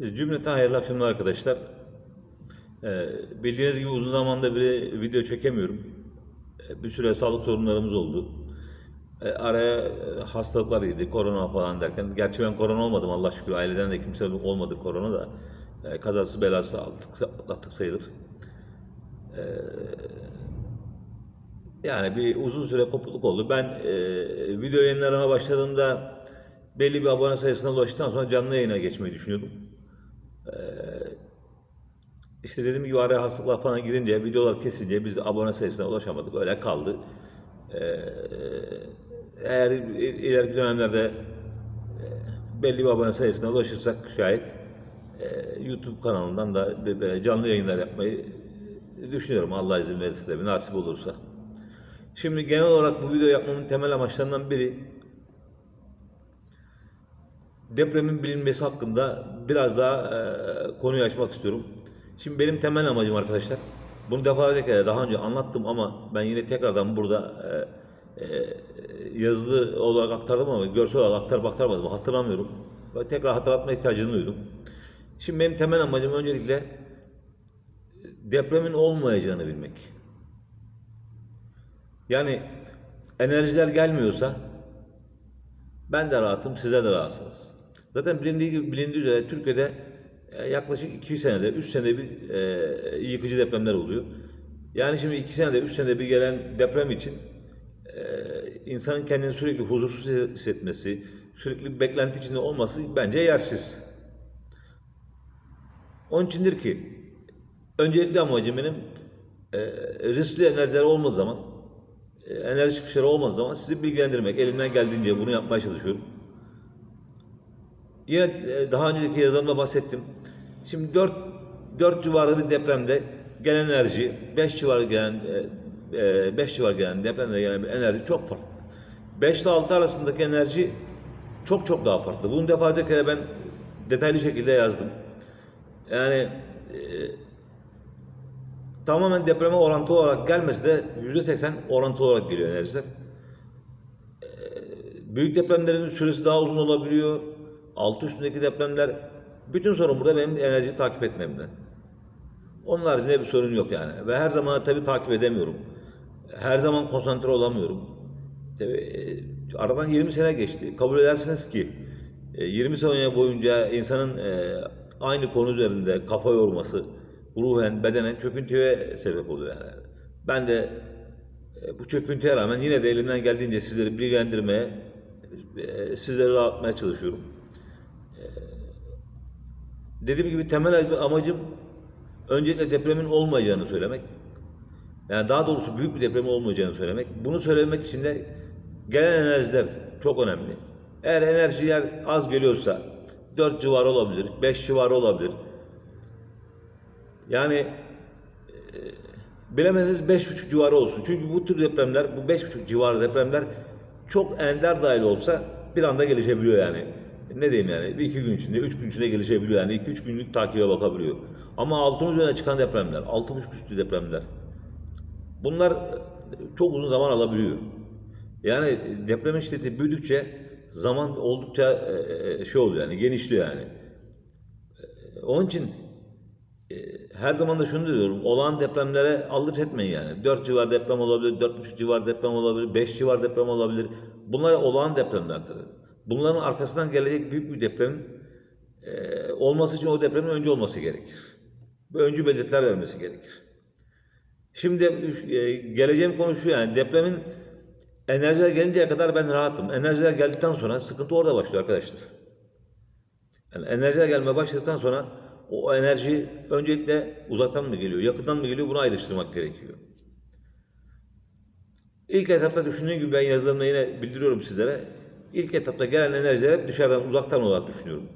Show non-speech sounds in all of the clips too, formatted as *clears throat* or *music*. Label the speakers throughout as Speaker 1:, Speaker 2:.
Speaker 1: E, Cümleten hayırlı akşamlar arkadaşlar. Ee, bildiğiniz gibi uzun zamanda bir video çekemiyorum. Ee, bir süre sağlık sorunlarımız oldu. Ee, araya e, hastalıklar girdi, korona falan derken. Gerçi ben korona olmadım Allah şükür. Aileden de kimse olmadı korona da. Ee, kazası belası aldık, atlattık sayılır. Ee, yani bir uzun süre kopukluk oldu. Ben e, video yayınlarıma başladığımda belli bir abone sayısına ulaştıktan sonra canlı yayına geçmeyi düşünüyordum. İşte dediğim gibi araya hastalıklar falan girince, videolar kesince biz abone sayısına ulaşamadık. Öyle kaldı. Ee, eğer ileriki dönemlerde e, belli bir abone sayısına ulaşırsak şayet e, YouTube kanalından da canlı yayınlar yapmayı düşünüyorum. Allah izin verirse de nasip olursa. Şimdi genel olarak bu video yapmamın temel amaçlarından biri depremin bilinmesi hakkında biraz daha e, konuyu açmak istiyorum. Şimdi benim temel amacım arkadaşlar, bunu defalarca daha önce anlattım ama ben yine tekrardan burada e, e, yazılı olarak aktardım ama görsel olarak aktarıp aktarmadım hatırlamıyorum. Ve tekrar hatırlatma ihtiyacını duydum. Şimdi benim temel amacım öncelikle depremin olmayacağını bilmek. Yani enerjiler gelmiyorsa ben de rahatım, sizler de rahatsınız. Zaten bilindiği gibi bilindiği üzere Türkiye'de e, yaklaşık 2 senede, 3 senede bir e, yıkıcı depremler oluyor. Yani şimdi 2 senede, 3 senede bir gelen deprem için e, insanın kendini sürekli huzursuz hissetmesi, sürekli bir beklenti içinde olması bence yersiz. Onun içindir ki öncelikli amacım benim e, riskli enerjiler olmadığı zaman, e, enerji çıkışları olmadığı zaman sizi bilgilendirmek. Elimden geldiğince bunu yapmaya çalışıyorum. Yine e, daha önceki yazılarımda bahsettim. Şimdi 4 4 civarı bir depremde gelen enerji 5 civarı gelen 5 civarı gelen depremde gelen bir enerji çok farklı. 5 ile 6 arasındaki enerji çok çok daha farklı. Bunu defalarca kere ben detaylı şekilde yazdım. Yani e, tamamen depreme orantılı olarak gelmesi de %80 orantılı olarak geliyor enerjiler. Büyük depremlerin süresi daha uzun olabiliyor. Altı üstündeki depremler bütün sorun burada benim enerjiyi takip etmemden. Onun haricinde bir sorun yok yani. Ve her zaman tabii takip edemiyorum. Her zaman konsantre olamıyorum. Tabii, e, aradan 20 sene geçti. Kabul edersiniz ki e, 20 sene boyunca insanın e, aynı konu üzerinde kafa yorması ruhen, bedenen çöküntüye sebep oluyor yani. Ben de e, bu çöküntüye rağmen yine de elimden geldiğince sizleri bilgilendirmeye, e, sizleri rahatlatmaya çalışıyorum. Dediğim gibi temel amacım öncelikle depremin olmayacağını söylemek. Yani daha doğrusu büyük bir deprem olmayacağını söylemek. Bunu söylemek için de gelen enerjiler çok önemli. Eğer enerjiler az geliyorsa 4 civarı olabilir, 5 civarı olabilir. Yani e, bilemediniz 5,5 civarı olsun. Çünkü bu tür depremler, bu 5,5 civarı depremler çok ender dahil olsa bir anda gelişebiliyor yani. Ne diyeyim yani, bir iki gün içinde, üç gün içinde gelişebiliyor yani. iki üç günlük takibe bakabiliyor. Ama altın üzerine çıkan depremler, altı buçuk üstü depremler, bunlar çok uzun zaman alabiliyor. Yani deprem şiddeti büyüdükçe zaman oldukça e, e, şey oluyor yani, genişliyor yani. E, Onun için her zaman da şunu diyorum. Olağan depremlere aldırt etmeyin yani. 4 civar deprem olabilir, 4,5 civar deprem olabilir, 5 civar deprem olabilir. Bunlar olağan depremlerdir. Bunların arkasından gelecek büyük bir deprem e, olması için o depremin önce olması gerekir. Ve öncü belirtiler vermesi gerekir. Şimdi e, geleceğim konu şu yani depremin enerjiler gelinceye kadar ben rahatım. Enerjiler geldikten sonra sıkıntı orada başlıyor arkadaşlar. Yani enerjiler gelmeye başladıktan sonra o enerji öncelikle uzaktan mı geliyor, yakından mı geliyor bunu ayrıştırmak gerekiyor. İlk etapta düşündüğüm gibi ben yazılarımda yine bildiriyorum sizlere. İlk etapta gelen enerjiler hep dışarıdan, uzaktan olarak düşünüyorum.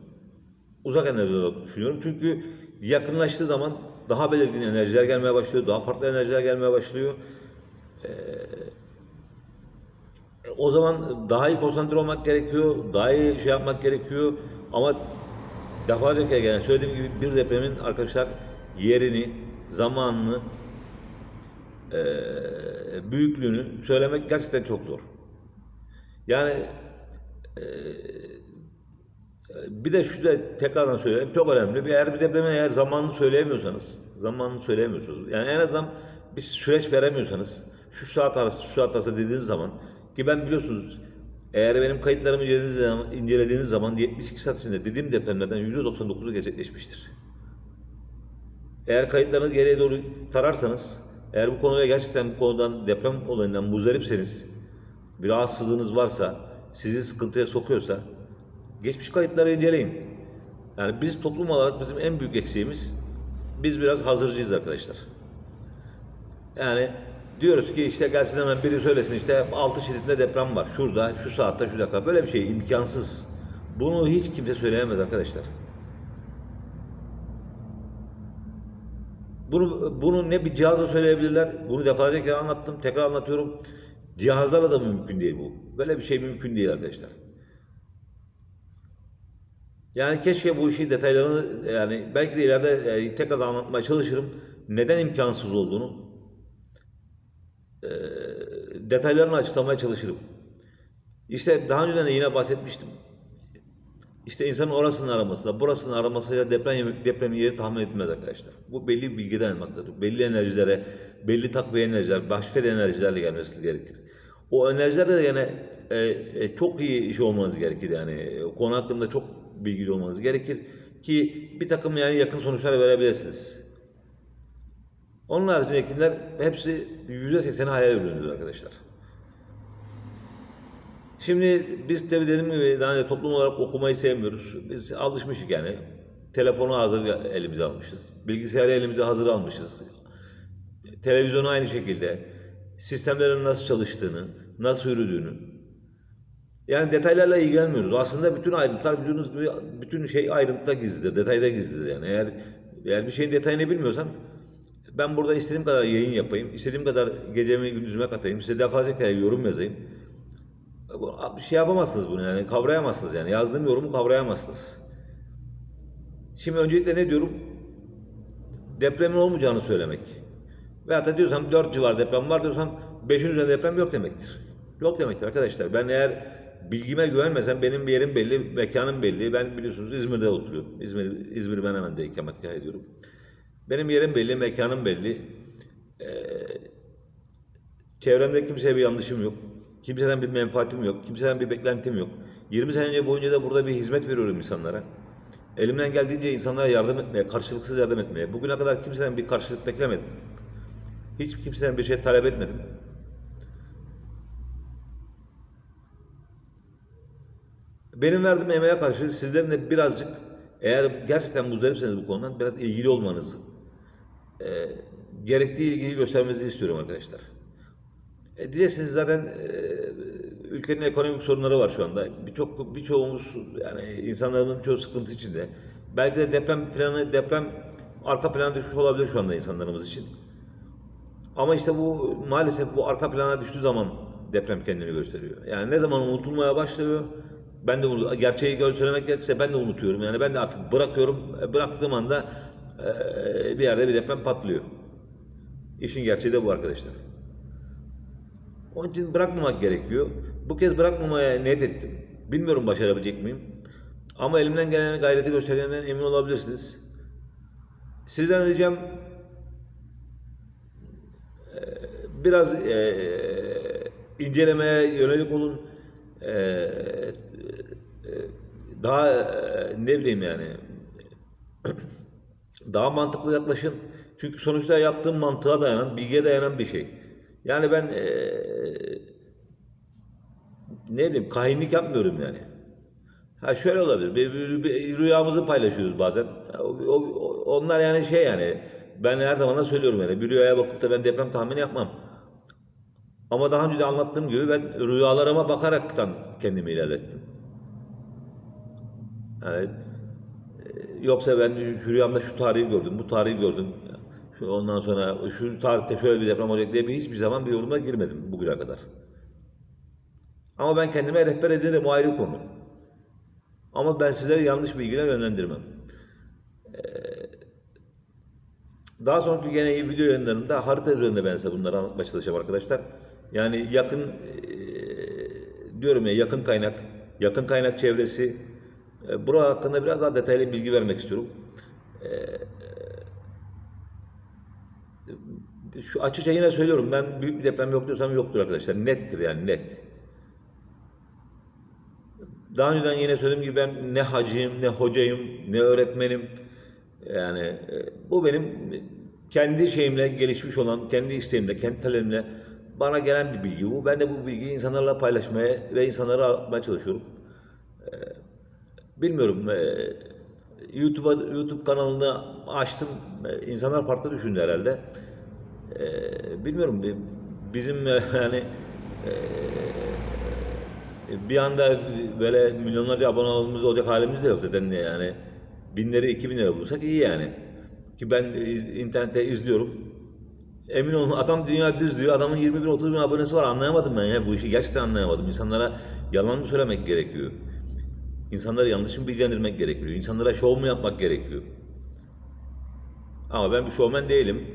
Speaker 1: Uzak enerji olarak düşünüyorum. Çünkü yakınlaştığı zaman daha belirgin enerjiler gelmeye başlıyor, daha farklı enerjiler gelmeye başlıyor. Ee, o zaman daha iyi konsantre olmak gerekiyor, daha iyi şey yapmak gerekiyor. Ama defalarca gelen söylediğim gibi bir depremin arkadaşlar yerini, zamanını, eee, büyüklüğünü söylemek gerçekten çok zor. Yani eee, Bir de şu da tekrardan söyleyeyim çok önemli. Bir eğer bir depremi eğer zamanını söyleyemiyorsanız, zamanını söyleyemiyorsunuz. Yani en azından bir süreç veremiyorsanız şu saat arası şu saat arası dediğiniz zaman ki ben biliyorsunuz eğer benim kayıtlarımı incelediğiniz zaman, incelediğiniz zaman 72 saat içinde dediğim depremlerden %99'u gerçekleşmiştir. Eğer kayıtlarını geriye doğru tararsanız, eğer bu konuya gerçekten bu konudan deprem olayından muzdaripseniz, bir rahatsızlığınız varsa, sizi sıkıntıya sokuyorsa, geçmiş kayıtları inceleyin. Yani biz toplum olarak bizim en büyük eksiğimiz, biz biraz hazırcıyız arkadaşlar. Yani diyoruz ki işte gelsin hemen biri söylesin işte 6 şiddetinde deprem var. Şurada, şu saatte, şu dakika. Böyle bir şey imkansız. Bunu hiç kimse söyleyemez arkadaşlar. Bunu, bunu ne bir cihazla söyleyebilirler. Bunu defalarca anlattım. Tekrar anlatıyorum. Cihazlarla da mümkün değil bu. Böyle bir şey mümkün değil arkadaşlar. Yani keşke bu işi detaylarını yani belki de ileride e, tekrar anlatmaya çalışırım. Neden imkansız olduğunu e, detaylarını açıklamaya çalışırım. İşte daha önceden de yine bahsetmiştim. İşte insanın orasının aramasıyla, burasının aramasıyla deprem depremin yeri tahmin edilmez arkadaşlar. Bu belli bilgiden almaktadır. Belli enerjilere, belli takviye enerjiler, başka enerjilerle gelmesi gerekir. O enerjilerle de yine e, e, çok iyi iş olmanız gerekir yani. Konu hakkında çok bilgili olmanız gerekir ki bir takım yani yakın sonuçlar verebilirsiniz. Onun haricindekiler hepsi %80'i hayal ürünüdür arkadaşlar. Şimdi biz de dediğim gibi daha önce toplum olarak okumayı sevmiyoruz. Biz alışmışız yani. Telefonu hazır elimize almışız. Bilgisayarı elimize hazır almışız. Televizyonu aynı şekilde. Sistemlerin nasıl çalıştığını, nasıl yürüdüğünü. Yani detaylarla ilgilenmiyoruz. Aslında bütün ayrıntılar bildiğiniz gibi bütün şey ayrıntıda gizlidir, detayda gizlidir yani. Eğer eğer bir şeyin detayını bilmiyorsan ben burada istediğim kadar yayın yapayım, istediğim kadar gecemi gündüzüme katayım, size defalarca kere yorum yazayım. Bir şey yapamazsınız bunu yani kavrayamazsınız yani yazdığım yorumu kavrayamazsınız. Şimdi öncelikle ne diyorum? Depremin olmayacağını söylemek. Veyahut da diyorsam 4 civar deprem var diyorsam 5'in üzerinde deprem yok demektir. Yok demektir arkadaşlar. Ben eğer bilgime güvenmesem benim bir yerim belli, mekanım belli. Ben biliyorsunuz İzmir'de oturuyorum. İzmir, İzmir ben hemen de ikametgah ediyorum. Benim yerim belli, mekanım belli. Ee, çevremde kimseye bir yanlışım yok. Kimseden bir menfaatim yok. Kimseden bir beklentim yok. 20 sene boyunca da burada bir hizmet veriyorum insanlara. Elimden geldiğince insanlara yardım etmeye, karşılıksız yardım etmeye. Bugüne kadar kimseden bir karşılık beklemedim. Hiç kimseden bir şey talep etmedim. Benim verdiğim emeğe karşı sizlerin de birazcık eğer gerçekten muzdaripseniz bu konudan biraz ilgili olmanızı, e, gerektiği ilgiyi göstermenizi istiyorum arkadaşlar. E, diyeceksiniz zaten e, ülkenin ekonomik sorunları var şu anda. Birçok birçoğumuz yani insanların çoğu sıkıntı içinde. Belki de deprem planı deprem arka plana düşmüş olabilir şu anda insanlarımız için. Ama işte bu maalesef bu arka plana düştüğü zaman deprem kendini gösteriyor. Yani ne zaman unutulmaya başlıyor ben de bunu gerçeği söylemek gerekirse ben de unutuyorum. Yani ben de artık bırakıyorum. E, Bıraktığım anda e, bir yerde bir deprem patlıyor. İşin gerçeği de bu arkadaşlar. Onun için bırakmamak gerekiyor. Bu kez bırakmamaya niyet ettim. Bilmiyorum başarabilecek miyim. Ama elimden gelen gayreti gösterdiğinden emin olabilirsiniz. Sizden ricam e, biraz e, incelemeye yönelik olun. E, e, daha e, ne bileyim yani *clears throat* daha mantıklı yaklaşın. Çünkü sonuçta yaptığım mantığa dayanan, bilgiye dayanan bir şey. Yani ben eee ne bileyim kahinlik yapmıyorum yani. Ha şöyle olabilir. Bir, bir- bir rüyamızı paylaşıyoruz bazen. O- o- onlar yani şey yani ben her zaman da söylüyorum yani bir rüyaya bakıp da ben deprem tahmini yapmam. Ama daha önce de anlattığım gibi ben rüyalarıma bakaraktan kendimi ilerlettim. Yani e, yoksa ben rüyamda şu tarihi gördüm, bu tarihi gördüm. Ondan sonra şu tarihte şöyle bir deprem olacak diye bir hiçbir zaman bir yoruma girmedim bugüne kadar. Ama ben kendime rehber edinirim o ayrı konu. Ama ben sizleri yanlış bilgiyle yönlendirmem. Ee, daha sonraki gene video yayınlarımda harita üzerinde ben size bunları anlatmaya çalışacağım arkadaşlar. Yani yakın eee, diyorum ya yakın kaynak, yakın kaynak çevresi, E, bura hakkında biraz daha detaylı bilgi vermek istiyorum. E, şu açıkça yine söylüyorum ben büyük bir deprem yok diyorsam yoktur arkadaşlar. Nettir yani net. Daha önceden yine söylediğim gibi ben ne hacıyım, ne hocayım, ne öğretmenim. Yani e, bu benim kendi şeyimle gelişmiş olan, kendi isteğimle, kendi talebimle bana gelen bir bilgi bu. Ben de bu bilgiyi insanlarla paylaşmaya ve insanlara anlatmaya çalışıyorum. E, bilmiyorum. e, YouTube kanalını açtım. E, insanlar farklı düşündü herhalde. E, bilmiyorum. bi- Bizim e, *laughs* yani e, bir anda böyle milyonlarca abonemiz olacak halimiz de yok zaten yani. Binleri, iki bin lira bulursak iyi yani. Ki ben e, internette izliyorum. Emin olun adam dünya düz diyor. Adamın 20 bin 30 bin abonesi var. Anlayamadım ben ya. Bu işi gerçekten anlayamadım. İnsanlara yalan mı söylemek gerekiyor? İnsanları yanlış mı bilgilendirmek gerekiyor? İnsanlara şov mu yapmak gerekiyor? Ama ben bir şovmen değilim.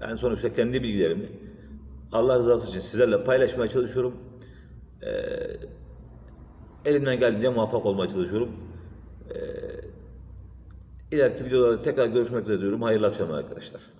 Speaker 1: Ben sonuçta kendi bilgilerimi Allah rızası için sizlerle paylaşmaya çalışıyorum. Ee, elimden geldiğince muvaffak olmaya çalışıyorum. Ee, ileriki videolarda tekrar görüşmek üzere diyorum. Hayırlı akşamlar arkadaşlar.